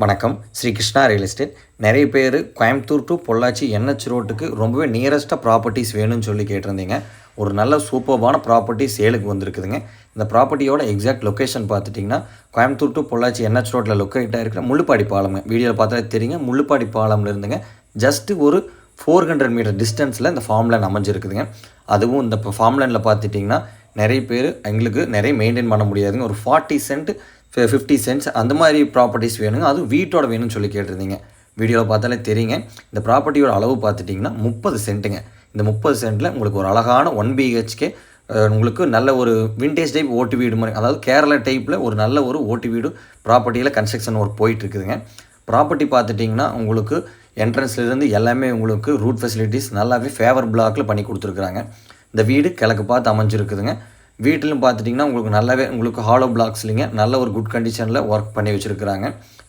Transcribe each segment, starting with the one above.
வணக்கம். Shri Krishna real estate. நிறைய பேர் கோயம்புத்தூர் டு பொள்ளாச்சி என்ஹெச் ரோட்டுக்கு ரொம்பவே நியரஸ்ட்டாக ப்ராப்பர்ட்டிஸ் வேணும்னு சொல்லி கேட்டிருந்தீங்க. ஒரு நல்ல சூப்பர்பான ப்ராப்பர்ட்டி சேலுக்கு வந்திருக்குதுங்க. இந்த ப்ராப்பர்ட்டியோட எக்ஸாக்ட் லொக்கேஷன் பார்த்துட்டிங்கன்னா கோயம்புத்தூர் டு பொள்ளாச்சி என்ஹெச் ரோட்டில் லொக்கேட்டாக இருக்கிற முள்ளுப்பாடி பாலம்ங்க. வீடியோவில் பார்த்தாலே தெரியுங்க முள்ளுப்பாடி பாலம்ல இருந்துங்க. ஜஸ்ட்டு ஒரு ஃபோர் ஹண்ட்ரட் மீட்டர் டிஸ்டன்ஸில் இந்த ஃபார்ம் அமைஞ்சிருக்குதுங்க. அதுவும் இந்த ஃபார்ம் பார்த்துட்டிங்கன்னா நிறைய பேர் எங்களுக்கு நிறைய மெயின்டைன் பண்ண முடியாதுங்க. ஒரு ஃபார்ட்டி சென்ட் ஃபிஃப்டி சென்ட்ஸ் அந்த மாதிரி ப்ராப்பர்ட்டிஸ் வேணுங்க. அதுவும் வீட்டோட வேணும்னு சொல்லி கேட்டிருந்தீங்க. வீடியோவில் பார்த்தாலே தெரியுங்க. இந்த ப்ராப்பர்ட்டியோட அளவு பார்த்துட்டிங்கன்னா முப்பது சென்ட்டுங்க இந்த முப்பது சென்ட்டில் உங்களுக்கு ஒரு அழகான ஒன் பிஹெச்கே உங்களுக்கு நல்ல ஒரு விண்டேஜ் டைப் ஓட்டு வீடு மாதிரி அதாவது கேரளா டைப்பில் ஒரு நல்ல ஒரு ஓட்டு வீடு ப்ராப்பர்ட்டியில் கன்ஸ்ட்ரக்ஷன் ஒர்க் போயிட்டுருக்குதுங்க. ப்ராப்பர்ட்டி பார்த்துட்டிங்கன்னா உங்களுக்கு என்ட்ரன்ஸ்லேருந்து எல்லாமே உங்களுக்கு ரூட் ஃபெசிலிட்டிஸ் நல்லாவே ஃபேவர் பிளாக்கில் பண்ணி கொடுத்துருக்குறாங்க. இந்த வீடு கிழக்கு பார்த்து அமைஞ்சிருக்குதுங்க. வீட்டிலும் பார்த்துட்டிங்கன்னா உங்களுக்கு நல்லாவே உங்களுக்கு ஹாலோ பிளாக்ஸ்லிங்க நல்ல ஒரு குட் கண்டிஷனில் ஒர்க் பண்ணி வச்சுருக்குறாங்க.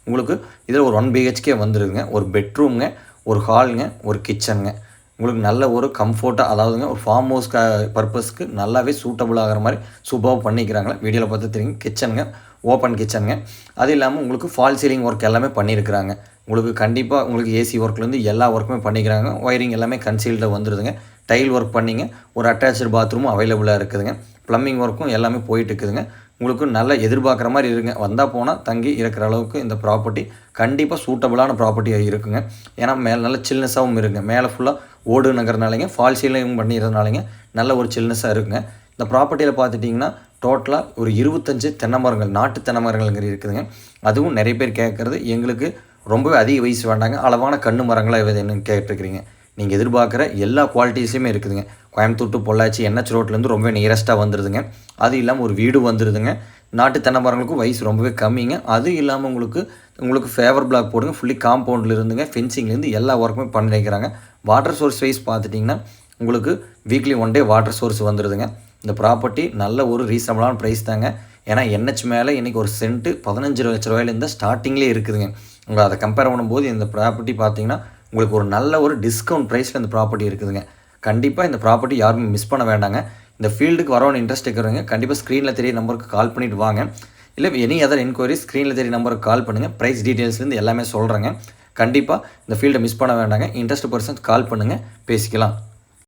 உங்களுக்கு இதில் ஒரு ஒன் பிஹெச்கே வந்துருதுங்க. ஒரு பெட்ரூம்ங்க ஒரு ஹாலுங்க ஒரு கிச்சனுங்க உங்களுக்கு நல்ல ஒரு கம்ஃபோர்ட்டாக அதாவதுங்க ஒரு ஃபார்ம் ஹவுஸ் க பர்பஸ்க்கு நல்லாவே சூட்டபுள் ஆகிற மாதிரி சூப்பராக பண்ணிக்கிறாங்களே வீடியோவில் பார்த்து தெரியுங்க கிச்சனுங்க ஓப்பன் கிச்சனுங்க அது இல்லாமல் உங்களுக்கு ஃபால் சீலிங் ஒர்க் எல்லாமே பண்ணியிருக்கிறாங்க உங்களுக்கு கண்டிப்பாக உங்களுக்கு ஏசி ஒர்க்லேருந்து எல்லா ஒர்க்குமே பண்ணிக்கிறாங்க. ஒயரிங் எல்லாமே கன்சீல்டாக வந்துடுதுங்க டைல் ஒர்க் பண்ணிங்க. ஒரு அட்டாச்சு பாத்ரூமும் அவைலபிளாக இருக்குதுங்க. ப்ளம்பிங் ஒர்க்கும் எல்லாமே போயிட்டு இருக்குதுங்க உங்களுக்கு நல்ல எதிர்பார்க்குற மாதிரி இருக்குங்க வந்தால் போனால் தங்கி இருக்கிற அளவுக்கு இந்த ப்ராப்பர்ட்டி கண்டிப்பாக சூட்டபுளான ப்ராப்பர்ட்டியாக இருக்குங்க. ஏன்னா மேலே நல்ல சில்னஸாகவும் இருக்குங்க. மேலே ஃபுல்லாக ஓடு நகர்னாலைங்க ஃபால் சீலிங் பண்ணிடுறதுனாலங்க நல்ல ஒரு சில்னஸாக இருக்குங்க. இந்த ப்ராப்பர்ட்டியில் பார்த்துட்டிங்கன்னா டோட்டலாக ஒரு இருபத்தஞ்சு தென்னை மரங்கள் நாட்டு தென்னை மரங்கள்ங்கிற இருக்குதுங்க. அதுவும் நிறைய பேர் கேட்குறது எங்களுக்கு ரொம்பவே அதிக வயசு வேண்டாங்க. அளவான கண்ணு மரங்களாக என்னன்னு கேட்டிருக்கிறீங்க. நீங்கள் எதிர்பார்க்குற எல்லா குவாலிட்டிஸுமே இருக்குதுங்க. கோயம்புத்தூர் டு பொள்ளாச்சி என்ஹெச் ரோட்லேருந்து ரொம்ப நியரஸ்ட்டாக வந்துடுதுங்க அது இல்லாமல் ஒரு வீடு வந்துடுதுங்க நாட்டு தென்னை மரங்களுக்கும் வயசு ரொம்பவே கம்மிங்க. அது இல்லாமல் உங்களுக்கு உங்களுக்கு ஃபேவர் பிளாக் போடுங்க. ஃபுல்லி காம்பவுண்டில் இருந்துங்க. ஃபென்சிங்லேருந்து எல்லா ஒர்க்குமே பண்ணிக்கிறாங்க வாட்டர் சோர்ஸ் வைஸ் பார்த்துட்டிங்கன்னா உங்களுக்கு weekly one day water source வந்துடுதுங்க இந்த ப்ராப்பர்ட்டி நல்ல ஒரு ரீசனபிளான ப்ரைஸ் தாங்க. ஏன்னா என்ஹெச் மேலே இன்றைக்கி ஒரு சென்ட்டு பதினஞ்சு லட்ச ரூபாயிலேருந்து ஸ்டார்டிங்லேயே இருக்குதுங்க. உங்களை அதை கம்பேர் பண்ணும்போது இந்த ப்ராப்பர்ட்டி பார்த்தீங்கன்னா உங்களுக்கு ஒரு நல்ல ஒரு டிஸ்கவுண்ட் ப்ரைஸில் இந்த ப்ராப்பர்ட்டி இருக்குதுங்க. கண்டிப்பாக இந்த ப்ராப்பர்ட்டி யாருமே மிஸ் பண்ண வேண்டாங்க. இந்த ஃபீல்டுக்கு வரவன் இன்ட்ரெஸ்ட் இருக்கிறவங்க கண்டிப்பாக ஸ்க்ரீனில் தெரிய நம்பருக்கு கால் பண்ணிவிட்டு வாங்க. இல்லை எனி அதர் என்கொயரி ஸ்க்ரீனில் தெரிய நம்பருக்கு கால் பண்ணுங்கள் ப்ரைஸ் டீட்டெயில்ஸ்லேருந்து எல்லாமே சொல்கிறேங்க கண்டிப்பாக இந்த ஃபீல்டை மிஸ் பண்ண வேண்டாங்க. இன்ட்ரெஸ்ட் பர்சன்ட் கால் பண்ணுங்கள் பேசிக்கலாம்.